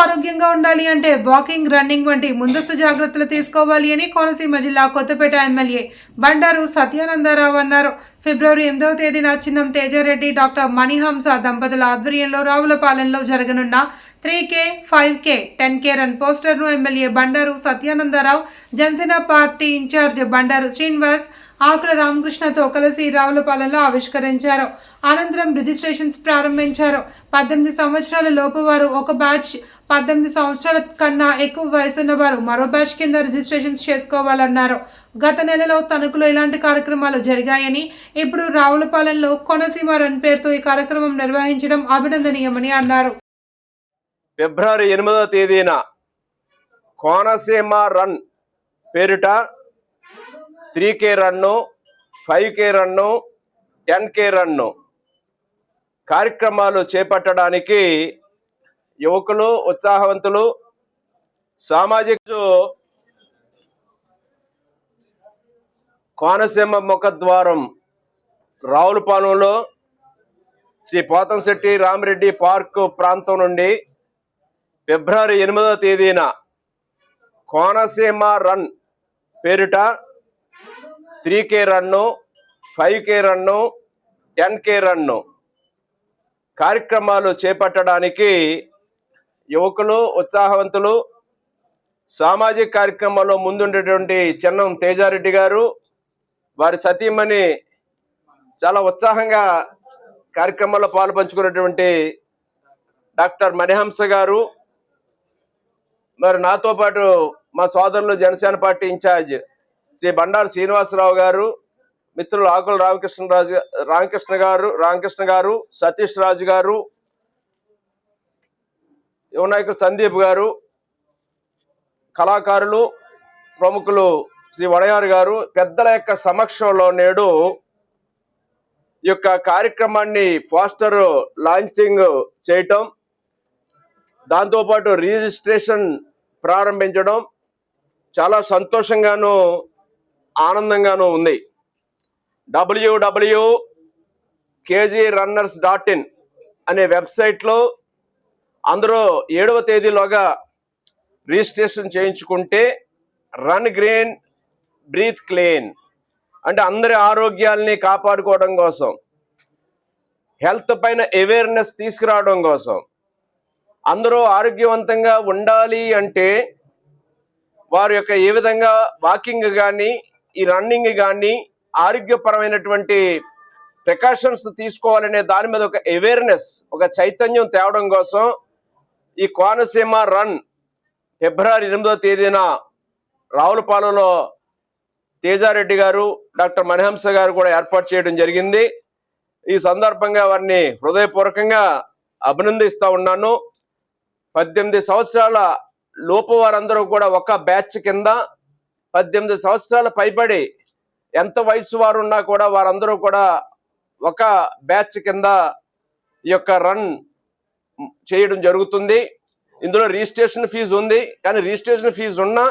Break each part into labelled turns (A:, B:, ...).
A: ఆరోగ్యంగా ఉండాలి అంటే వాకింగ్ రన్నింగ్ వంటి ముందస్తు జాగ్రత్తలు తీసుకోవాలి అని కోనసీమ జిల్లా కొత్తపేట ఎమ్మెల్యే బండారు సత్యానందరావు అన్నారు. ఫిబ్రవరి ఎనిమిదవ తేదీన చిన్నం తేజారెడ్డి డాక్టర్ మణిహంస దంపతుల ఆధ్వర్యంలో రావులపాలెంలో జరగనున్న three K five K ten K run పోస్టర్ను MLA Bandaru Satyanandarao Janasena party incharge Bandaru Srinivas Akula రామకృష్ణతో కలిసి రావులపాలెంలో ఆవిష్కరించారు. అనంతరం రిజిస్ట్రేషన్స్ ప్రారంభించారు. పద్దెనిమిది సంవత్సరాల లోపు వారు ఒక బ్యాచ్ పద్దెనిమిది సంవత్సరాల కన్నా ఎక్కువ వయసున్న వారు మరో బ్యాచ్ కింద రిజిస్ట్రేషన్స్ చేసుకోవాలన్నారు. గత నెలలో తణుకులో ఇలాంటి కార్యక్రమాలు జరిగాయని ఇప్పుడు రావులపాలెంలో కొనసీమ రన్ పేరుతో ఈ కార్యక్రమం నిర్వహించడం అభినందనీయమని అన్నారు.
B: ఫిబ్రవరి ఎనిమిదవ తేదీన కోనసీమ రన్ పేరిట three K run five K run ten K run. కార్యక్రమాలు చేపట్టడానికి యువకులు ఉత్సాహవంతులు సామాజిక కోనసీమ ముఖద్వారం రావులపాలెంలో శ్రీ పోతంశెట్టి రామిరెడ్డి పార్క్ ప్రాంతం నుండి ఫిబ్రవరి ఎనిమిదవ తేదీన కోనసీమ రన్ పేరిట three K run five K run ten K run. కార్యక్రమాలు చేపట్టడానికి యువకులు ఉత్సాహవంతులు సామాజిక కార్యక్రమాల్లో ముందుండేటువంటి చెన్నం తేజారెడ్డి గారు వారి సతీమణి చాలా ఉత్సాహంగా కార్యక్రమాల్లో పాల్పంచుకున్నటువంటి డాక్టర్ మణిహంస గారు మరి నాతో పాటు మా సోదరులు జనసేన పార్టీ ఇన్ఛార్జ్ శ్రీ బండారు శ్రీనివాసరావు గారు మిత్రులు ఆకుల రామకృష్ణరాజు రామకృష్ణ గారు రామకృష్ణ గారు సతీష్ రాజు గారు యువనాయకులు సందీప్ గారు కళాకారులు ప్రముఖులు శ్రీ వడయారు గారు పెద్దల యొక్క సమక్షంలో నేడు ఈ యొక్క కార్యక్రమాన్ని పోస్టర్ లాంచింగ్ చేయటం దాంతోపాటు రిజిస్ట్రేషన్ ప్రారంభించడం చాలా సంతోషంగాను ఆనందంగాను ఉంది. WW KG runners dot in అనే వెబ్సైట్లో అందరూ ఏడవ తేదీలోగా రిజిస్ట్రేషన్ చేయించుకుంటే రన్ గ్రీన్ బ్రీత్ క్లీన్. అంటే అందరి ఆరోగ్యాల్ని కాపాడుకోవడం కోసం హెల్త్ పైన అవేర్నెస్ తీసుకురావడం కోసం. అందరూ ఆరోగ్యవంతంగా ఉండాలి అంటే వారి యొక్క ఏ విధంగా వాకింగ్ కానీ ఈ రన్నింగ్ కానీ ఆరోగ్యపరమైనటువంటి ప్రికాషన్స్ తీసుకోవాలనే దాని మీద ఒక అవేర్నెస్ ఒక చైతన్యం తేవడం కోసం ఈ కోనసీమ రన్ ఫిబ్రవరి ఎనిమిదో తేదీన రావులపాలెంలో తేజారెడ్డి గారు డాక్టర్ మణిహంస గారు కూడా ఏర్పాటు చేయడం జరిగింది. ఈ సందర్భంగా వారిని హృదయపూర్వకంగా అభినందిస్తూ ఉన్నాను. పద్దెనిమిది సంవత్సరాల లోపు వారందరూ కూడా ఒక బ్యాచ్ కింద పద్దెనిమిది సంవత్సరాల పైబడి ఎంత వయసు వారు ఉన్నా కూడా వారందరూ కూడా ఒక బ్యాచ్ కింద ఈ యొక్క రన్ చేయడం జరుగుతుంది. ఇందులో రిజిస్ట్రేషన్ ఫీజు ఉంది. కానీ రిజిస్ట్రేషన్ ఫీజు ఉన్నా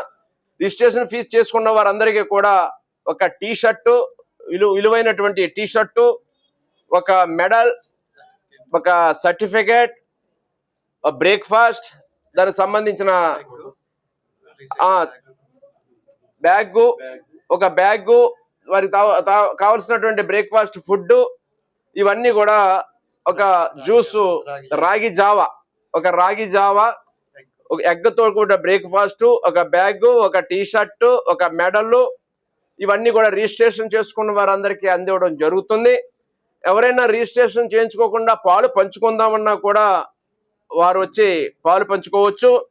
B: రిజిస్ట్రేషన్ ఫీజు చేసుకున్న వారందరికీ కూడా ఒక టీ షర్టు విలు విలువైనటువంటి టీ షర్టు ఒక మెడల్ ఒక సర్టిఫికేట్ బ్రేక్ఫాస్ట్ దానికి సంబంధించిన బ్యాగు ఒక బ్యాగు తా- కావలసినటువంటి బ్రేక్ఫాస్ట్ ఫుడ్ ఇవన్నీ కూడా ఒక జ్యూసు రాగి జావా. ఒక రాగి జావా ఒక ఎగ్గతో కూడిన బ్రేక్ఫాస్ట్ ఒక బ్యాగ్ ఒక టీ షర్ట్ ఒక మెడల్ ఇవన్నీ కూడా రిజిస్ట్రేషన్ చేసుకున్న వారందరికీ అందివ్వడం జరుగుతుంది. ఎవరైనా రిజిస్ట్రేషన్ చేయించుకోకుండా పాలు పంచుకుందామన్నా కూడా వారు వచ్చి పాలు పంచుకోవచ్చు.